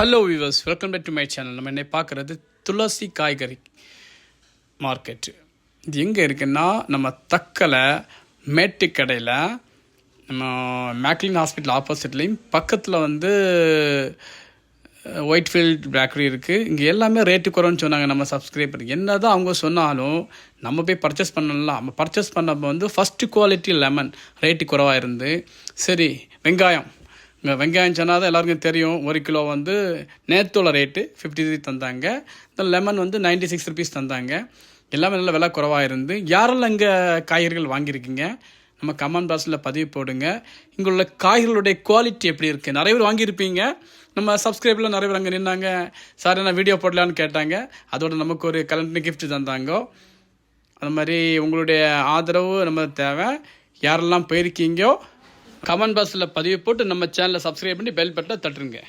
Hello viewers welcome back to my channel நம்ம என்னை பார்க்குறது துளசி காய்கறி மார்க்கெட்டு இது எங்கே இருக்குன்னா நம்ம தக்கலை மேட்டுக்கடையில் நம்ம மேக்லின் ஹாஸ்பிட்டல் ஆப்போசிட்லேயும் பக்கத்தில் வந்து ஒயிட்ஃபீல்ட் பேக்கரி இருக்குது இங்கே எல்லாமே ரேட்டு குறைன்னு சொன்னாங்க நம்ம சப்ஸ்கிரைபர் என்ன தான் அவங்க சொன்னாலும் நம்ம போய் பர்ச்சேஸ் பண்ணலாம். நம்ம பர்ச்சேஸ் பண்ணப்போ வந்து ஃபஸ்ட்டு குவாலிட்டி லெமன் ரேட்டு குறைவாக இருந்து சரி வெங்காயம். இங்கே வெங்காயம் சொன்னால் தான் எல்லாருக்கும் தெரியும். ஒரு கிலோ வந்து நேத்தோட ரேட்டு ஃபிஃப்டி த்ரீ தந்தாங்க. இந்த லெமன் வந்து நைன்டி சிக்ஸ் ருபீஸ் தந்தாங்க. எல்லாமே நல்ல விலை குறைவாக இருந்து. யாரெல்லாம் இங்கே காய்கறிகள் வாங்கியிருக்கீங்க? நம்ம கமெண்ட் பாக்ஸில் பதிவு போடுங்க. இங்கே உள்ள காய்கறிகளுடைய குவாலிட்டி எப்படி இருக்குது நிறைய பேர் வாங்கியிருப்பீங்க. நம்ம சப்ஸ்கிரைபில் நிறைய பேர் அங்கே நின்னாங்க. சார் என்ன வீடியோ போடலான்னு கேட்டாங்க. அதோட நமக்கு ஒரு கலண்டர் கிஃப்ட் தந்தாங்க. அது மாதிரி உங்களுடைய ஆதரவு நம்ம தேவை. யாரெல்லாம் போயிருக்கீங்கோ கமெண்ட் பாக்ஸில் பதிவு போட்டு நம்ம சேனலை சப்ஸ்கிரைப் பண்ணி பெல் பட்டனை தட்டுருங்க.